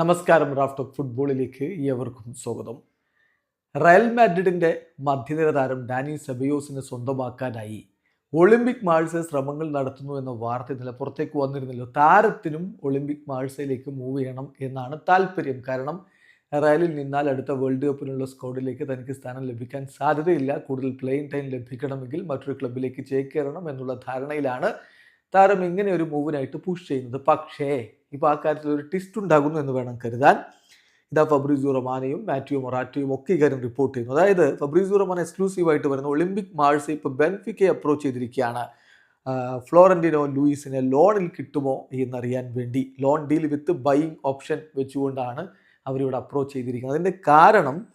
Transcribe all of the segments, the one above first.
നമസ്കാരം raft of ഫുട്ബോളിലേക്ക് ഏവർക്കും സ്വാഗതം. റയൽ മാഡ്രിഡിന്റെ മധ്യനിര താരം ഡാനി സെബയോസിനെ സ്വന്തമാക്കാനായി ഒളിമ്പിക് മാഴ്സ ശ്രമങ്ങൾ നടത്തുന്നു എന്ന വാർത്ത ഇന്നലെ പുറത്തേക്ക് വന്നിരുന്നല്ലോ. താരത്തിനും ഒളിമ്പിക് മാഴ്സയിലേക്ക് മൂവ് ചെയ്യണം എന്നാണ് താല്പര്യം. കാരണം റയലിൽ നിന്നാൽ അടുത്ത വേൾഡ് കപ്പിനുള്ള സ്ക്വാഡിലേക്ക് തനിക്ക് സ്ഥാനം ലഭിക്കാൻ സാധ്യതയില്ല. കൂടുതൽ പ്ലെയിൻ ടൈം ലഭിക്കണമെങ്കിൽ മറ്റൊരു ക്ലബിലേക്ക് ചേക്കേറണം എന്നുള്ള ധാരണയിലാണ് താരം ഇങ്ങനെ ഒരു മൂവിനായിട്ട് പുഷ് ചെയ്യുന്നത്. പക്ഷേ ഇപ്പോൾ ആ കാര്യത്തിൽ ഒരു ട്വിസ്റ്റ് ഉണ്ടാകുന്നു എന്ന് വേണം കരുതാൻ. ഇതാ ഫബ്രീസിയോ റൊമാനയും മാത്യു മൊറാറ്റയും ഒക്കെ ഇക്കാര്യം റിപ്പോർട്ട് ചെയ്യുന്നു. അതായത് ഫബ്രീസിയോ റൊമാൻ എക്സ്ക്ലൂസീവായിട്ട് വരുന്ന ഒളിമ്പിക് മാഴ്സ് ഇപ്പോൾ ബെൻഫിക്കെ അപ്രോച്ച് ചെയ്തിരിക്കുകയാണ്. ഫ്ലോറന്റിനോ ലൂയിസിനെ ലോണിൽ കിട്ടുമോ എന്നറിയാൻ വേണ്ടി. Loan deal with buying option വെച്ചുകൊണ്ടാണ് അവരിവിടെ അപ്രോച്ച് ചെയ്തിരിക്കുന്നത്. അതിന്റെ കാരണം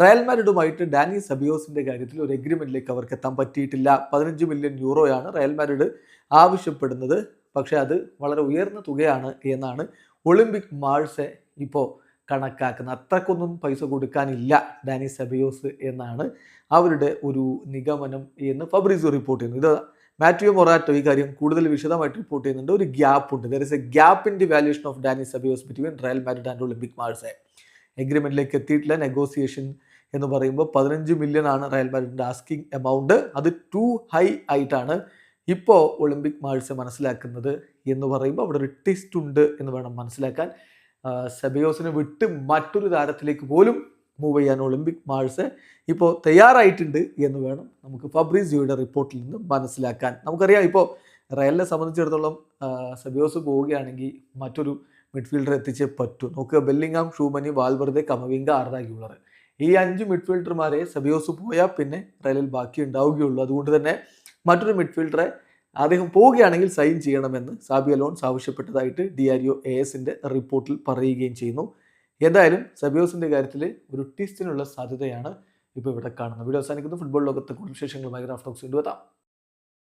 റയൽ മാഡ്രിഡുമായിട്ട് ഡാനി സബിയോസിന്റെ കാര്യത്തിൽ ഒരു എഗ്രിമെന്റിലേക്ക് അവർക്ക് എത്താൻ പറ്റിയിട്ടില്ല. പതിനഞ്ച് മില്യൺ യൂറോയാണ് റയൽ മാഡ്രിഡ് ആവശ്യപ്പെടുന്നത്. പക്ഷേ അത് വളരെ ഉയർന്ന തുകയാണ് എന്നാണ് ഒളിമ്പിക് മാൾസെ ഇപ്പോൾ കണക്കാക്കുന്നത്. അത്രക്കൊന്നും പൈസ കൊടുക്കാനില്ല ഡാനി സബിയോസ് എന്നാണ് അവരുടെ ഒരു നിഗമനം എന്ന് ഫബ്രിസോ റിപ്പോർട്ട് ചെയ്യുന്നു. ഇത് മാറ്റിയോ മൊറാറ്റോ ഈ കാര്യം കൂടുതൽ വിശദമായിട്ട് റിപ്പോർട്ട് ചെയ്യുന്നുണ്ട്. ഒരു ഗ്യാപ്പ് ഉണ്ട്. There is a gap in the valuation of Dani Ceballos between Real Madrid and Olympic Marseille എഗ്രിമെന്റിലേക്ക് എത്തിയിട്ടില്ല. നെഗോസിയേഷൻ എന്ന് പറയുമ്പോൾ പതിനഞ്ച് മില്യൺ ആണ് റയൽ മാഡ്രിഡിന്റെ ആസ്കിങ് എമൗണ്ട് അത് ടു ഹൈ ആയിട്ടാണ് ഇപ്പോൾ ഒളിമ്പിക് മാഴ്സ് മനസ്സിലാക്കുന്നത് എന്ന് പറയുമ്പോൾ അവിടെ ഒരു ടെസ്റ്റ് ഉണ്ട് എന്ന് വേണം മനസ്സിലാക്കാൻ. സെബയോസിനെ വിട്ട് മറ്റൊരു താരത്തിലേക്ക് പോലും മൂവ് ചെയ്യാൻ ഒളിമ്പിക് മാഴ്സ് ഇപ്പോൾ തയ്യാറായിട്ടുണ്ട് എന്ന് വേണം നമുക്ക് ഫബ്രീസിയോയുടെ റിപ്പോർട്ടിൽ നിന്ന് മനസ്സിലാക്കാൻ. നമുക്കറിയാം ഇപ്പോൾ റയലിനെ സംബന്ധിച്ചിടത്തോളം സെബിയോസ് പോവുകയാണെങ്കിൽ മറ്റൊരു മിഡ്ഫീൽഡർ എത്തിച്ചേ പറ്റൂ. നോക്കുക Bellingham Tchouameni Valverde Camavinga Arda Guler. ഈ അഞ്ച് മിഡ്ഫീൽഡർമാരെ സബിയോസ് പോയാൽ പിന്നെ റയലിൽ ബാക്കി ഉണ്ടാവുകയുള്ളൂ അതുകൊണ്ട് തന്നെ മറ്റൊരു മിഡ്ഫീൽഡറെ അദ്ദേഹം പോവുകയാണെങ്കിൽ സൈൻ ചെയ്യണമെന്ന് സാബി അലോൺസ് ആവശ്യപ്പെട്ടതായിട്ട് ഡി ആർ ഒ എ എസിന്റെ റിപ്പോർട്ടിൽ പറയുകയും ചെയ്യുന്നു. എന്തായാലും സബിയോസിന്റെ കാര്യത്തിൽ ഒരു ടീസ്റ്റിനുള്ള സാധ്യതയാണ് ഇപ്പോൾ ഇവിടെ കാണുന്നത്. വീഡിയോ അവസാനിക്കുന്നു. ഫുട്ബോൾ ലോകത്തെ കൂടുതൽ വിശേഷങ്ങളുമായി റാഫ്റ്റോക്സ് കൊണ്ടുവെത്താം